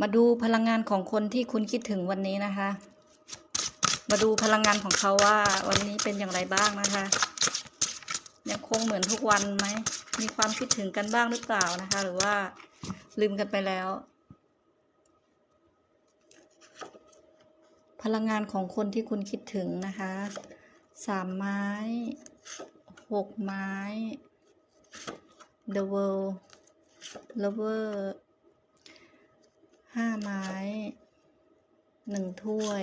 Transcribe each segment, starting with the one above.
มาดูพลังงานของคนที่คุณคิดถึงวันนี้นะคะ มาดูพลังงานของเขาว่า วันนี้เป็นอย่างไรบ้างนะคะ ยังคงเหมือนทุกวันไหม มีความคิดถึงกันบ้างหรือเปล่านะคะ หรือว่าลืมกันไปแล้ว พลังงานของคนที่คุณคิดถึงนะคะสามไม้หกไม้ The World Lover ห้าไม้หนึ่งถ้วย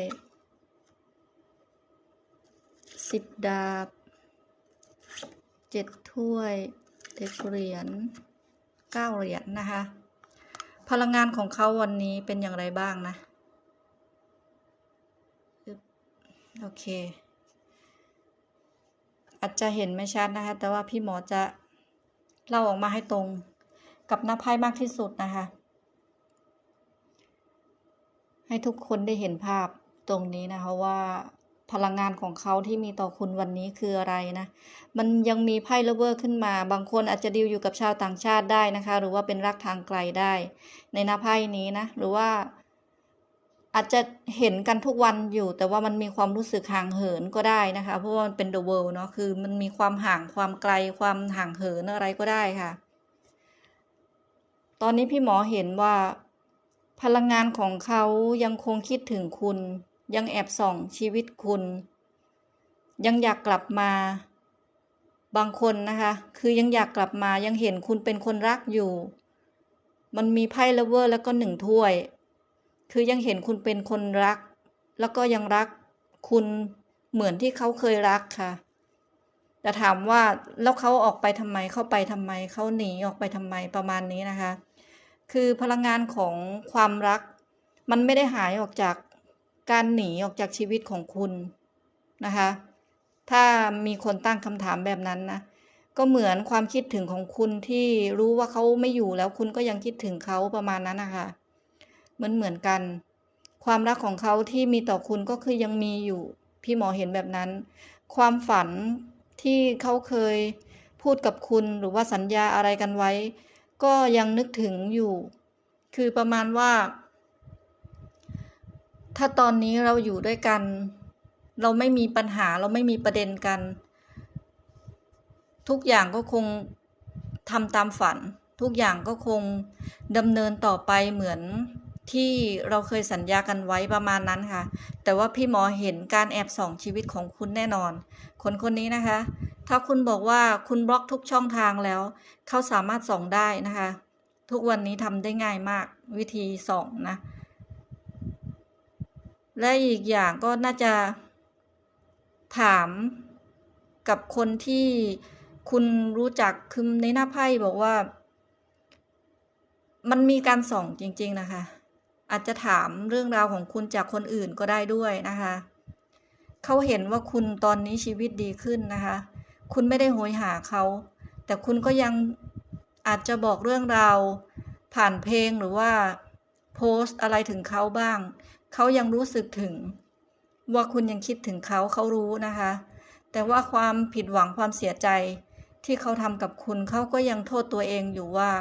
สิบดาบเจ็ดถ้วยเจ็ดเหรียญเก้าเหรียญนะคะ พลังงานของเขาวันนี้เป็นอย่างไรบ้างนะ โอเค อาจจะเห็นไม่ชัดนะคะ แต่ว่าพี่หมอจะเล่าออกมาให้ตรงกับหน้าไพ่มากที่สุดนะคะ ให้ทุกคนได้เห็นภาพตรงนี้นะคะว่าพลังงานของเขาที่มีต่อคุณวันนี้คืออะไรนะ มันยังมีไพ่เลเวอร์ขึ้นมา บางคนอาจจะดีลอยู่กับชาวต่างชาติได้นะคะ หรือว่าเป็นรักทางไกลได้ ในหน้าไพ่นี้นะ หรือว่า อาจจะเห็นกันทุกวันอยู่ แต่ว่ามันมีความรู้สึกห่างเหินก็ได้นะคะ เพราะว่ามันเป็น the world เนาะ คือมันมีความห่างความไกลความห่างเหินอะไรก็ได้ค่ะ ตอนนี้พี่หมอเห็นว่า พลังงานของเขายังคงคิดถึงคุณ ยังแอบส่องชีวิตคุณ ยังอยากกลับมา บางคนนะคะ คือยังอยากกลับมายังเห็นคุณเป็นคนรักอยู่ มันมีไพ่เลเวอร์แล้วก็หนึ่งถ้วย คือยังเห็นคุณเป็นคนรัก แล้วก็ยังรักคุณเหมือนที่เขาเคยรักค่ะ แต่ถามว่าแล้วเขาออกไปทำไม เข้าไปทำไม เขาหนีออกไปทำไมประมาณนี้นะคะ คือพลังงานของความรัก มันไม่ได้หายออกจากการหนีออกจากชีวิตของคุณนะคะ ถ้ามีคนตั้งคำถามแบบนั้นนะก็เหมือนความคิดถึงของคุณที่รู้ว่าเขาไม่อยู่แล้วคุณก็ยังคิดถึงเขาประมาณนั้นนะคะเหมือนเหมือนกัน ความรักของเขาที่มีต่อคุณก็คือยังมีอยู่ พี่หมอเห็นแบบนั้น ความฝันที่เขาเคยพูดกับคุณหรือว่าสัญญาอะไรกันไว้ ก็ยังนึกถึงอยู่ คือประมาณว่า ถ้าตอนนี้เราอยู่ด้วยกัน เราไม่มีปัญหาเราไม่มีประเด็นกัน ทุกอย่างก็คงทำตามฝัน ทุกอย่างก็คงดำเนินต่อไปเหมือน ที่เราเคยสัญญากันไว้ประมาณนั้นค่ะ แต่ว่าพี่หมอเห็นการแอบส่องชีวิตของคุณแน่นอน คนคนนี้นะคะ ถ้าคุณบอกว่าคุณบล็อกทุกช่องทางแล้ว เขาสามารถส่องได้นะคะ ทุกวันนี้ทำได้ง่ายมากวิธีส่องนะ และอีกอย่างก็น่าจะถามกับคนที่คุณรู้จักคือในหน้าไพ่บอกว่า มันมีการส่องจริง ๆ นะคะ อาจจะถามเรื่องราวของคุณจากคนอื่นก็ได้ด้วยนะคะ เขาเห็นว่าคุณตอนนี้ชีวิตดีขึ้นนะคะ คุณไม่ได้โหยหาเขา แต่คุณก็ยังอาจจะบอกเรื่องราวผ่านเพลงหรือว่าโพสต์อะไรถึงเขาบ้าง เขายังรู้สึกถึง ว่าคุณยังคิดถึงเขาเขารู้นะคะ แต่ว่าความผิดหวังความเสียใจที่เขาทำกับคุณเขาก็ยังโทษตัวเองอยู่ว่า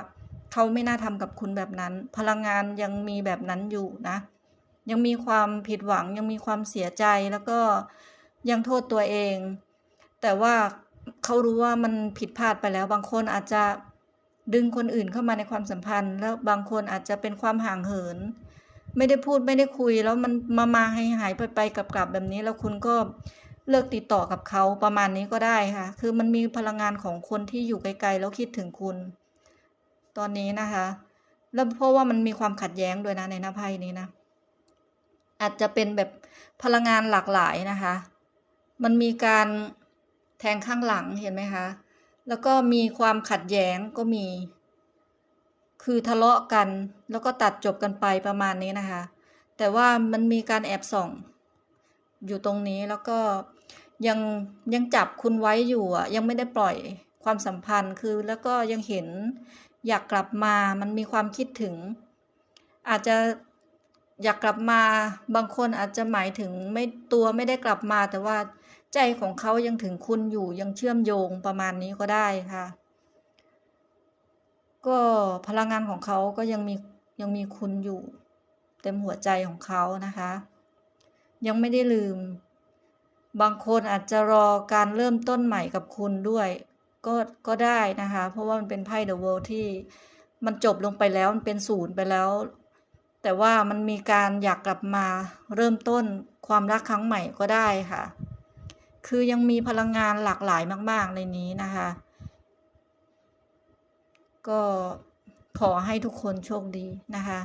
เขาไม่น่าทำกับคุณแบบนั้น พลังงานยังมีแบบนั้นอยู่นะ ยังมีความผิดหวังยังมีความเสียใจแล้วก็ยังโทษตัวเอง แต่ว่าเขารู้ว่ามันผิดพลาดไปแล้ว บางคนอาจจะดึงคนอื่นเข้ามาในความสัมพันธ์ แล้วบางคนอาจจะเป็นความห่างเหิน ไม่ได้พูดไม่ได้คุย แล้วมันมามาให้หายไปไปกลับกลับแบบนี้ แล้วคุณก็เลิกติดต่อกับเขาประมาณนี้ก็ได้ค่ะ คือมันมีพลังงานของคนที่อยู่ไกลๆแล้วคิดถึงคุณ ตอนนี้นะคะแล้วเพราะว่ามันมีความขัดแย้งด้วยนะในหน้าไพ่นี้นะ อาจจะเป็นแบบพลังงานหลากหลายนะคะ มันมีการแทงข้างหลังเห็นไหมคะ แล้วก็มีความขัดแย้งก็มี คือทะเลาะกันแล้วก็ตัดจบกันไปประมาณนี้นะคะ แต่ว่ามันมีการแอบส่อง อยู่ตรงนี้แล้วก็ยังยังจับคุณไว้อยู่อะยังไม่ได้ปล่อยความสัมพันธ์คือแล้วก็ยังเห็น อยากกลับมา มันมีความคิดถึง อาจจะอยากกลับมา บางคนอาจจะหมายถึงไม่ตัวไม่ได้กลับมา แต่ว่าใจของเขายังถึงคุณอยู่ยังเชื่อมโยงประมาณนี้ก็ได้ค่ะ ก็พลังงานของเขาก็ยังมียังมีคุณอยู่ เต็มหัวใจของเขานะคะ ยังไม่ได้ลืม บางคนอาจจะรอการเริ่มต้นใหม่กับคุณด้วย ก็ก็ได้นะคะ เพราะว่ามันเป็นไพ่ The World ที่มันจบลงไปแล้วมันเป็นศูนย์ไปแล้ว แต่ว่ามันมีการอยากกลับมาเริ่มต้นความรักครั้งใหม่ก็ได้ค่ะ คือยังมีพลังงานหลากหลายมาก ๆ ในนี้นะคะ ก็ขอให้ทุกคนโชคดีนะคะ